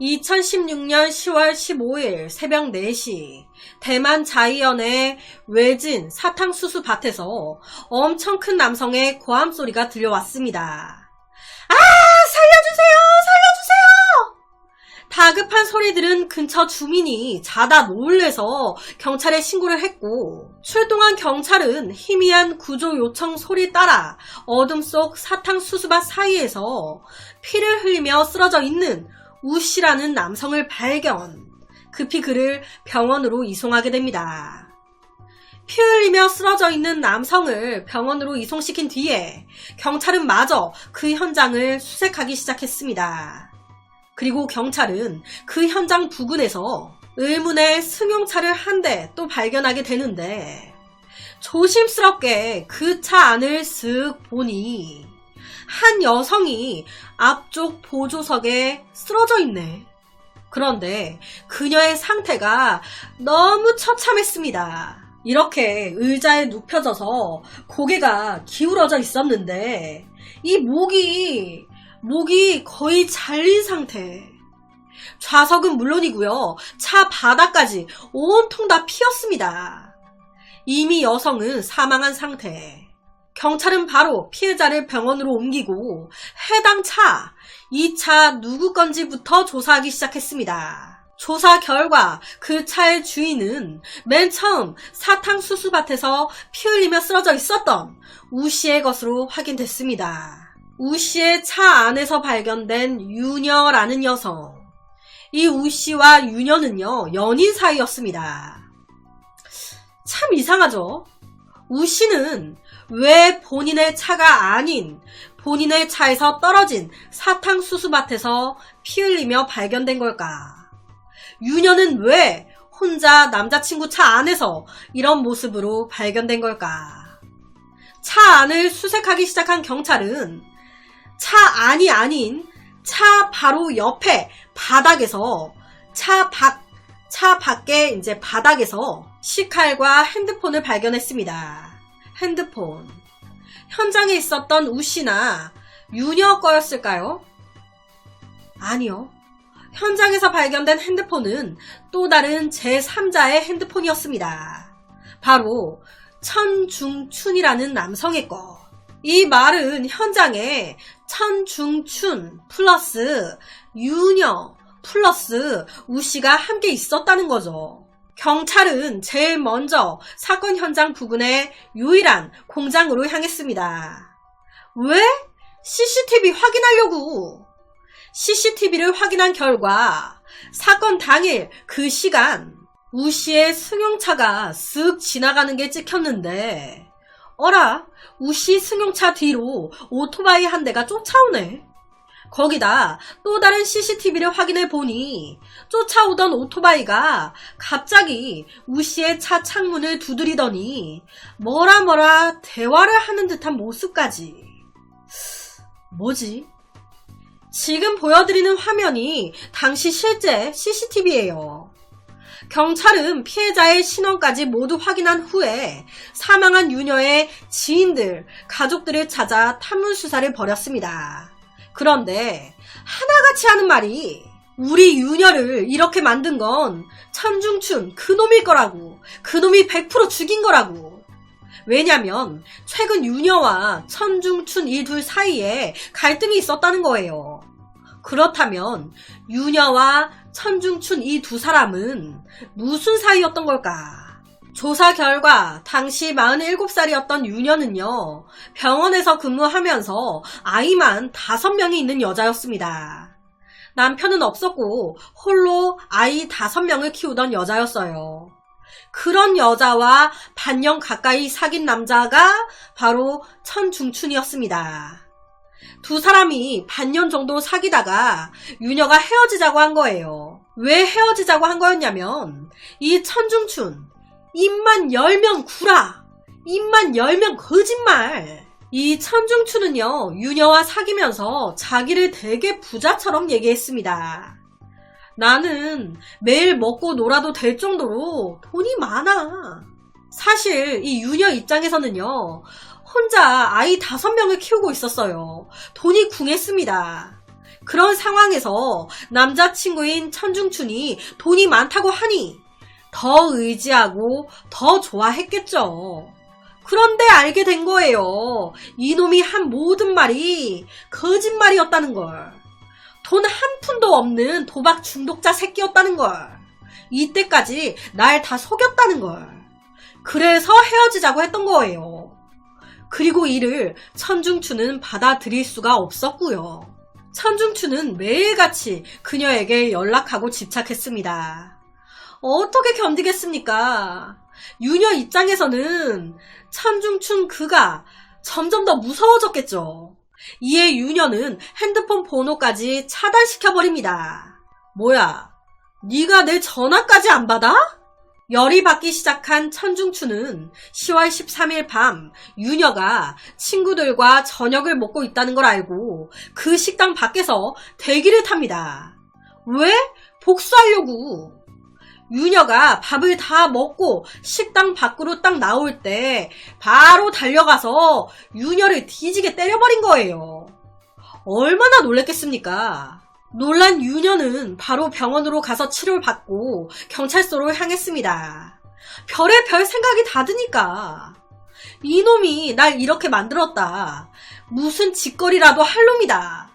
2016년 10월 15일 새벽 4시 대만 자이언의 외진 사탕수수 밭에서 엄청 큰 남성의 고함 소리가 들려왔습니다. 아! 살려주세요! 살려주세요! 다급한 소리 들은 근처 주민이 자다 놀래서 경찰에 신고를 했고 출동한 경찰은 희미한 구조 요청 소리 따라 어둠 속 사탕수수밭 사이에서 피를 흘리며 쓰러져 있는 우씨라는 남성을 발견. 급히 그를 병원으로 이송하게 됩니다. 피 흘리며 쓰러져 있는 남성을 병원으로 이송시킨 뒤에 경찰은 마저 그 현장을 수색하기 시작했습니다. 그리고 경찰은 그 현장 부근에서 의문의 승용차를 한 대 또 발견하게 되는데 조심스럽게 그 차 안을 쓱 보니 한 여성이 앞쪽 보조석에 쓰러져 있네. 그런데 그녀의 상태가 너무 처참했습니다. 이렇게 의자에 눕혀져서 고개가 기울어져 있었는데 이 목이 목이 거의 잘린 상태. 좌석은 물론이고요. 차 바닥까지 온통 다 피었습니다. 이미 여성은 사망한 상태. 경찰은 바로 피해자를 병원으로 옮기고 해당 차, 이 차 누구 건지부터 조사하기 시작했습니다. 조사 결과 그 차의 주인은 맨 처음 사탕수수밭에서 피 흘리며 쓰러져 있었던 우 씨의 것으로 확인됐습니다. 우 씨의 차 안에서 발견된 유녀라는 여성. 이 우 씨와 유녀는요, 연인 사이였습니다. 참 이상하죠? 우 씨는 왜 본인의 차가 아닌 본인의 차에서 떨어진 사탕수수밭에서 피 흘리며 발견된 걸까? 유녀는 왜 혼자 남자친구 차 안에서 이런 모습으로 발견된 걸까? 차 안을 수색하기 시작한 경찰은 차 안이 아닌 차 바로 옆에 바닥에서 차 밖, 차 밖에 이제 바닥에서 시칼과 핸드폰을 발견했습니다. 핸드폰. 현장에 있었던 우씨나 유녀 거였을까요? 아니요. 현장에서 발견된 핸드폰은 또 다른 제3자의 핸드폰이었습니다. 바로 천중춘이라는 남성의 것. 이 말은 현장에 천중춘 플러스 유녀 플러스 우씨가 함께 있었다는 거죠. 경찰은 제일 먼저 사건 현장 부근의 유일한 공장으로 향했습니다. 왜? CCTV 확인하려고. CCTV를 확인한 결과 사건 당일 그 시간 우 씨의 승용차가 쓱 지나가는 게 찍혔는데 어라 우 씨 승용차 뒤로 오토바이 한 대가 쫓아오네. 거기다 또 다른 CCTV를 확인해 보니 쫓아오던 오토바이가 갑자기 우 씨의 차 창문을 두드리더니 뭐라 뭐라 대화를 하는 듯한 모습까지. 뭐지? 지금 보여드리는 화면이 당시 실제 CCTV예요. 경찰은 피해자의 신원까지 모두 확인한 후에 사망한 유녀의 지인들, 가족들을 찾아 탐문 수사를 벌였습니다. 그런데 하나같이 하는 말이 우리 유녀를 이렇게 만든 건 천중춘 그놈일 거라고 그놈이 100% 죽인 거라고 왜냐면 최근 유녀와 천중춘 이 둘 사이에 갈등이 있었다는 거예요. 그렇다면 유녀와 천중춘 이 두 사람은 무슨 사이였던 걸까? 조사 결과 당시 47살이었던 유녀는요, 병원에서 근무하면서 아이만 5명이 있는 여자였습니다. 남편은 없었고 홀로 아이 5명을 키우던 여자였어요. 그런 여자와 반년 가까이 사귄 남자가 바로 천중춘이었습니다. 두 사람이 반년 정도 사귀다가 유녀가 헤어지자고 한 거예요. 왜 헤어지자고 한 거였냐면 이 천중춘 입만 열면 구라 입만 열면 거짓말 이 천중춘은요 유녀와 사귀면서 자기를 되게 부자처럼 얘기했습니다. 나는 매일 먹고 놀아도 될 정도로 돈이 많아. 사실 이 유녀 입장에서는요, 혼자 아이 다섯 명을 키우고 있었어요. 돈이 궁했습니다. 그런 상황에서 남자친구인 천중춘이 돈이 많다고 하니 더 의지하고 더 좋아했겠죠. 그런데 알게 된 거예요. 이놈이 한 모든 말이 거짓말이었다는 걸. 돈 한 푼도 없는 도박 중독자 새끼였다는 걸. 이때까지 날 다 속였다는 걸. 그래서 헤어지자고 했던 거예요. 그리고 이를 천중추는 받아들일 수가 없었고요. 천중추는 매일같이 그녀에게 연락하고 집착했습니다. 어떻게 견디겠습니까? 유녀 입장에서는 천중춘 그가 점점 더 무서워졌겠죠. 이에 유녀는 핸드폰 번호까지 차단시켜버립니다. 뭐야, 네가 내 전화까지 안 받아? 열이 받기 시작한 천중추는 10월 13일 밤 유녀가 친구들과 저녁을 먹고 있다는 걸 알고 그 식당 밖에서 대기를 탑니다. 왜? 복수하려고. 유녀가 밥을 다 먹고 식당 밖으로 딱 나올 때 바로 달려가서 유녀를 뒤지게 때려버린 거예요. 얼마나 놀랬겠습니까? 놀란 유녀는 바로 병원으로 가서 치료를 받고 경찰서로 향했습니다. 별의 별 생각이 다 드니까. 이놈이 날 이렇게 만들었다. 무슨 짓거리라도 할 놈이다.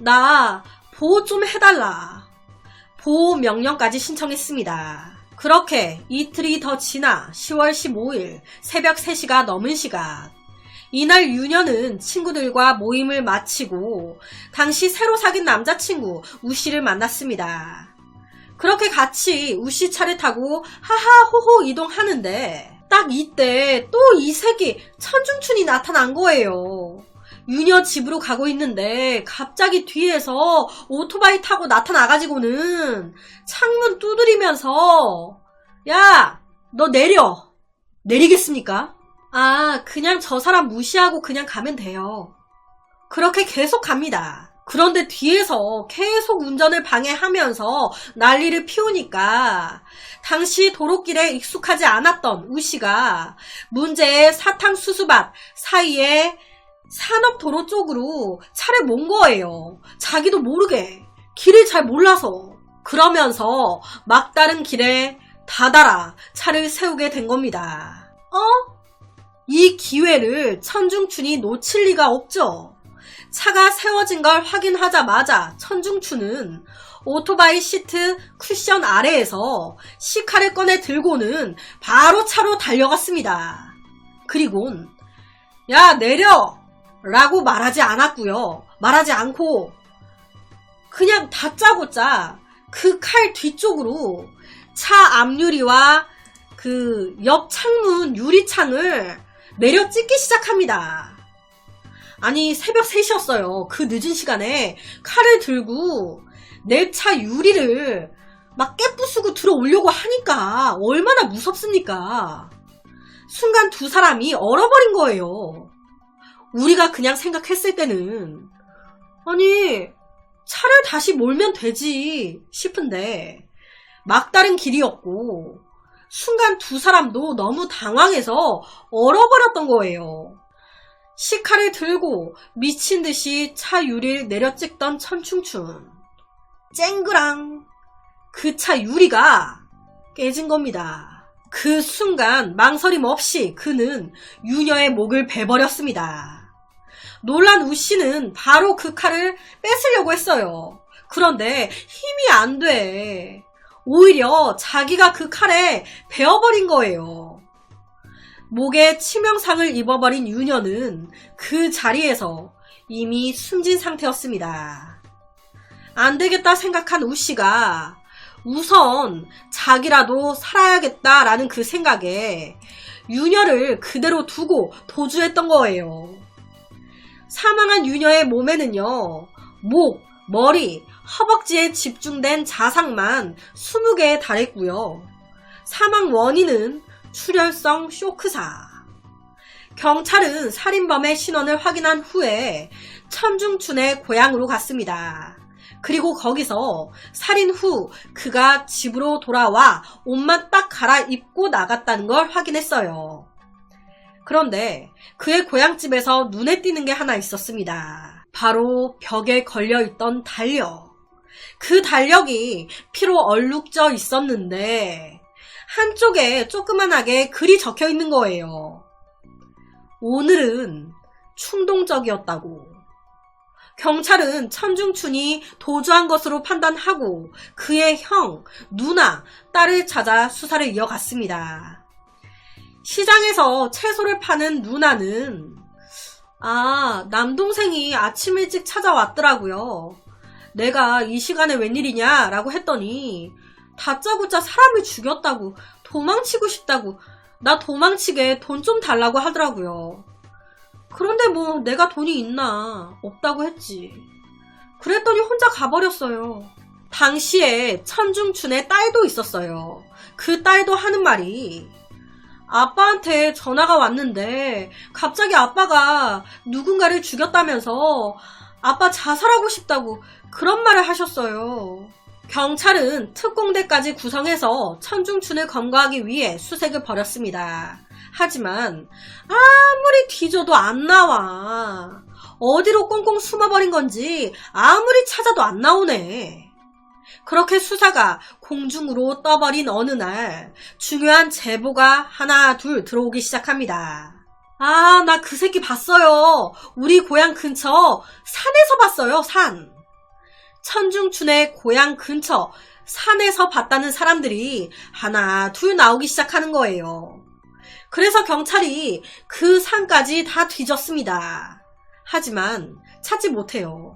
나 보호 좀 해달라. 보호 명령까지 신청했습니다. 그렇게 이틀이 더 지나 10월 15일 새벽 3시가 넘은 시각. 이날 유녀는 친구들과 모임을 마치고 당시 새로 사귄 남자친구 우씨를 만났습니다. 그렇게 같이 우씨 차를 타고 하하호호 이동하는데 딱 이때 또이 새끼 천중춘이 나타난 거예요. 유녀 집으로 가고 있는데 갑자기 뒤에서 오토바이 타고 나타나가지고는 창문 두드리면서 야, 너 내려. 내리겠습니까? 아, 그냥 저 사람 무시하고 그냥 가면 돼요. 그렇게 계속 갑니다. 그런데 뒤에서 계속 운전을 방해하면서 난리를 피우니까 당시 도로길에 익숙하지 않았던 우씨가 문제의 사탕수수밭 사이에 산업도로 쪽으로 차를 몬 거예요. 자기도 모르게 길을 잘 몰라서 그러면서 막다른 길에 다다라 차를 세우게 된 겁니다. 어? 이 기회를 천중춘이 놓칠 리가 없죠. 차가 세워진 걸 확인하자마자 천중춘은 오토바이 시트 쿠션 아래에서 시카를 꺼내 들고는 바로 차로 달려갔습니다. 그리곤 야 내려! 라고 말하지 않았고요. 말하지 않고 그냥 다짜고짜 그 칼 뒤쪽으로 차 앞유리와 그 옆 창문 유리창을 내려 찢기 시작합니다. 아니 새벽 3시였어요. 그 늦은 시간에 칼을 들고 내 차 유리를 막 깨부수고 들어오려고 하니까 얼마나 무섭습니까? 순간 두 사람이 얼어버린 거예요. 우리가 그냥 생각했을 때는 아니 차를 다시 몰면 되지 싶은데 막다른 길이었고 순간 두 사람도 너무 당황해서 얼어버렸던 거예요. 시카를 들고 미친 듯이 차 유리를 내려 찍던 천충춘. 쨍그랑 그 차 유리가 깨진 겁니다. 그 순간 망설임 없이 그는 유녀의 목을 베버렸습니다. 놀란 우 씨는 바로 그 칼을 뺏으려고 했어요. 그런데 힘이 안 돼. 오히려 자기가 그 칼에 베어버린 거예요. 목에 치명상을 입어버린 유녀는 그 자리에서 이미 숨진 상태였습니다. 안 되겠다 생각한 우 씨가 우선 자기라도 살아야겠다라는 그 생각에 유녀를 그대로 두고 도주했던 거예요. 사망한 유녀의 몸에는요, 목, 머리, 허벅지에 집중된 자상만 20개에 달했고요. 사망 원인은 출혈성 쇼크사. 경찰은 살인범의 신원을 확인한 후에 천중춘의 고향으로 갔습니다. 그리고 거기서 살인 후 그가 집으로 돌아와 옷만 딱 갈아입고 나갔다는 걸 확인했어요. 그런데 그의 고향집에서 눈에 띄는 게 하나 있었습니다. 바로 벽에 걸려있던 달력. 그 달력이 피로 얼룩져 있었는데, 한쪽에 조그만하게 글이 적혀 있는 거예요. 오늘은 충동적이었다고. 경찰은 천중춘이 도주한 것으로 판단하고 그의 형, 누나, 딸을 찾아 수사를 이어갔습니다. 시장에서 채소를 파는 누나는 아, 남동생이 아침 일찍 찾아왔더라고요. 내가 이 시간에 웬일이냐? 라고 했더니 다짜고짜 사람을 죽였다고 도망치고 싶다고 나 도망치게 돈 좀 달라고 하더라고요. 그런데 뭐 내가 돈이 있나 없다고 했지. 그랬더니 혼자 가버렸어요. 당시에 천중춘의 딸도 있었어요. 그 딸도 하는 말이 아빠한테 전화가 왔는데 갑자기 아빠가 누군가를 죽였다면서 아빠 자살하고 싶다고 그런 말을 하셨어요. 경찰은 특공대까지 구성해서 천중춘을 검거하기 위해 수색을 벌였습니다. 하지만 아무리 뒤져도 안 나와. 어디로 꽁꽁 숨어버린 건지 아무리 찾아도 안 나오네. 그렇게 수사가 공중으로 떠버린 어느 날 중요한 제보가 하나 둘 들어오기 시작합니다. 아, 나 그 새끼 봤어요. 우리 고향 근처 산에서 봤어요, 산. 천중춘의 고향 근처 산에서 봤다는 사람들이 하나 둘 나오기 시작하는 거예요. 그래서 경찰이 그 산까지 다 뒤졌습니다. 하지만 찾지 못해요.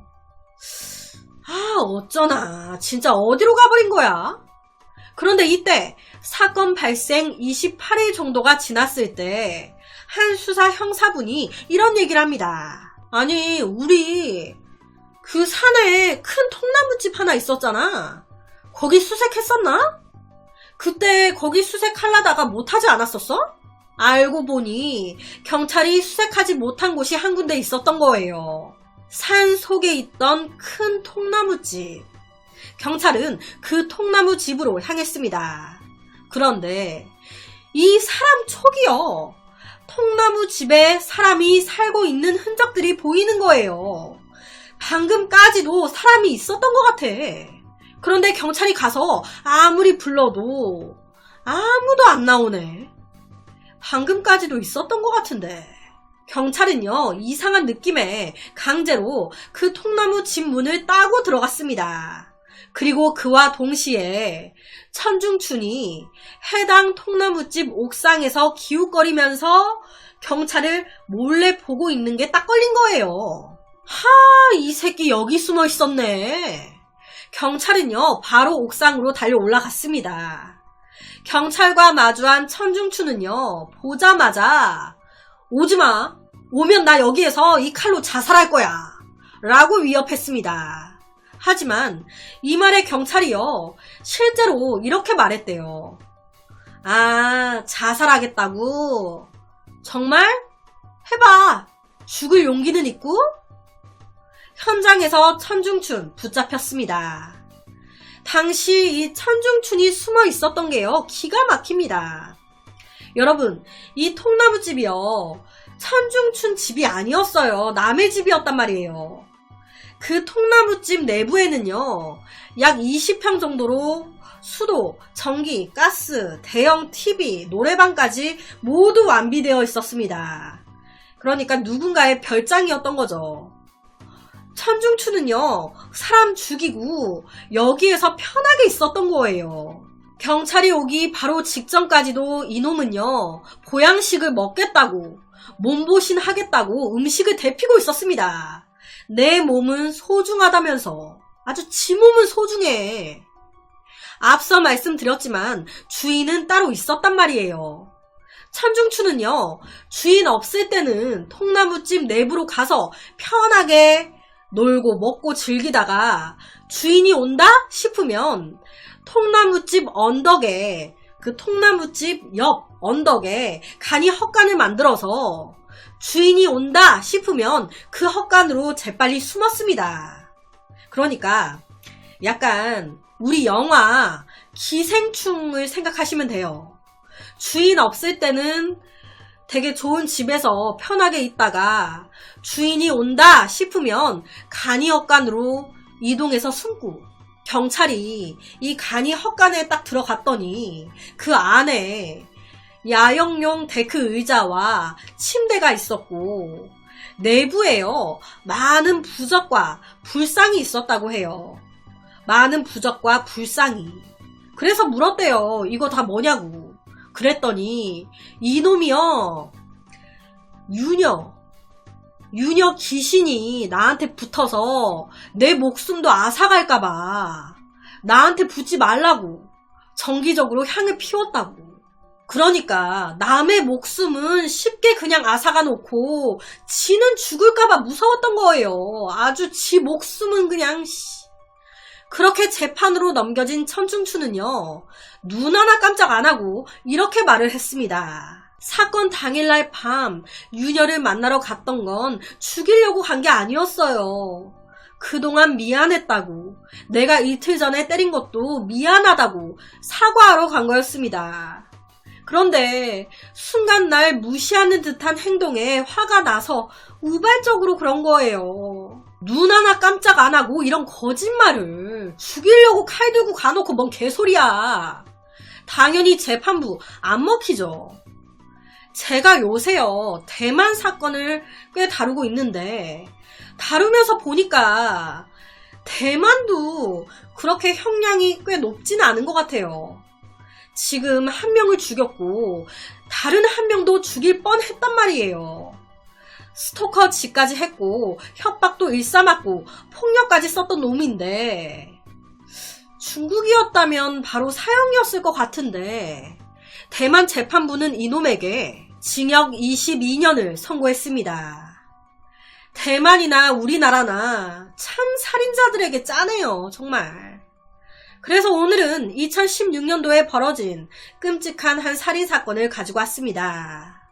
아, 어쩌나. 진짜 어디로 가버린 거야? 그런데 이때 사건 발생 28일 정도가 지났을 때 한 수사 형사분이 이런 얘기를 합니다. 아니, 우리 그 산에 큰 통나무집 하나 있었잖아. 거기 수색했었나? 그때 거기 수색하려다가 못하지 않았었어? 알고 보니 경찰이 수색하지 못한 곳이 한 군데 있었던 거예요. 산 속에 있던 큰 통나무집. 경찰은 그 통나무 집으로 향했습니다. 그런데 이 사람 촉이요. 통나무 집에 사람이 살고 있는 흔적들이 보이는 거예요. 방금까지도 사람이 있었던 것 같아. 그런데 경찰이 가서 아무리 불러도 아무도 안 나오네. 방금까지도 있었던 것 같은데. 경찰은요, 이상한 느낌에 강제로 그 통나무 집 문을 따고 들어갔습니다. 그리고 그와 동시에 천중춘이 해당 통나무집 옥상에서 기웃거리면서 경찰을 몰래 보고 있는 게 딱 걸린 거예요. 하, 이 새끼 여기 숨어 있었네. 경찰은요, 바로 옥상으로 달려 올라갔습니다. 경찰과 마주한 천중춘은요, 보자마자, 오지마. 오면 나 여기에서 이 칼로 자살할 거야. 라고 위협했습니다. 하지만 이 말에 경찰이요, 실제로 이렇게 말했대요. 아, 자살하겠다고? 정말? 해봐. 죽을 용기는 있고? 현장에서 천중춘 붙잡혔습니다. 당시 이 천중춘이 숨어 있었던 게요, 기가 막힙니다. 여러분, 이 통나무집이요, 천중춘 집이 아니었어요. 남의 집이었단 말이에요. 그 통나무집 내부에는요, 약 20평 정도로 수도, 전기, 가스, 대형 TV, 노래방까지 모두 완비되어 있었습니다. 그러니까 누군가의 별장이었던 거죠. 천중추는요, 사람 죽이고 여기에서 편하게 있었던 거예요. 경찰이 오기 바로 직전까지도 이놈은요, 보양식을 먹겠다고, 몸보신 하겠다고 음식을 데피고 있었습니다. 내 몸은 소중하다면서. 아주 지 몸은 소중해. 앞서 말씀드렸지만 주인은 따로 있었단 말이에요. 천중추는요, 주인 없을 때는 통나무집 내부로 가서 편하게 놀고 먹고 즐기다가 주인이 온다 싶으면 통나무집 언덕에 그 통나무집 옆 언덕에 간이 헛간을 만들어서 주인이 온다 싶으면 그 헛간으로 재빨리 숨었습니다. 그러니까 약간 우리 영화 기생충을 생각하시면 돼요. 주인 없을 때는 되게 좋은 집에서 편하게 있다가 주인이 온다 싶으면 간이 헛간으로 이동해서 숨고 경찰이 이 간이 헛간에 딱 들어갔더니 그 안에 야영용 데크 의자와 침대가 있었고 내부에요 많은 부적과 불상이 있었다고 해요. 많은 부적과 불상이. 그래서 물었대요. 이거 다 뭐냐고. 그랬더니 이놈이요 유녀 유녀 귀신이 나한테 붙어서 내 목숨도 앗아갈까봐 나한테 붙지 말라고 정기적으로 향을 피웠다고. 그러니까 남의 목숨은 쉽게 그냥 앗아가 놓고 지는 죽을까봐 무서웠던 거예요. 아주 지 목숨은 그냥 씨. 그렇게 재판으로 넘겨진 천중추는요, 눈 하나 깜짝 안 하고 이렇게 말을 했습니다. 사건 당일날 밤 유녀를 만나러 갔던 건 죽이려고 간 게 아니었어요. 그동안 미안했다고, 내가 이틀 전에 때린 것도 미안하다고 사과하러 간 거였습니다. 그런데 순간 날 무시하는 듯한 행동에 화가 나서 우발적으로 그런 거예요. 눈 하나 깜짝 안 하고 이런 거짓말을 죽이려고 칼 들고 가놓고 뭔 개소리야. 당연히 재판부 안 먹히죠. 제가 요새요 대만 사건을 꽤 다루고 있는데 다루면서 보니까 대만도 그렇게 형량이 꽤 높지는 않은 것 같아요. 지금 한 명을 죽였고 다른 한 명도 죽일 뻔 했단 말이에요. 스토커 짓까지 했고 협박도 일삼았고 폭력까지 썼던 놈인데 중국이었다면 바로 사형이었을 것 같은데 대만 재판부는 이놈에게 징역 22년을 선고했습니다. 대만이나 우리나라나 참 살인자들에게 짜네요, 정말. 그래서 오늘은 2016년도에 벌어진 끔찍한 한 살인 사건을 가지고 왔습니다.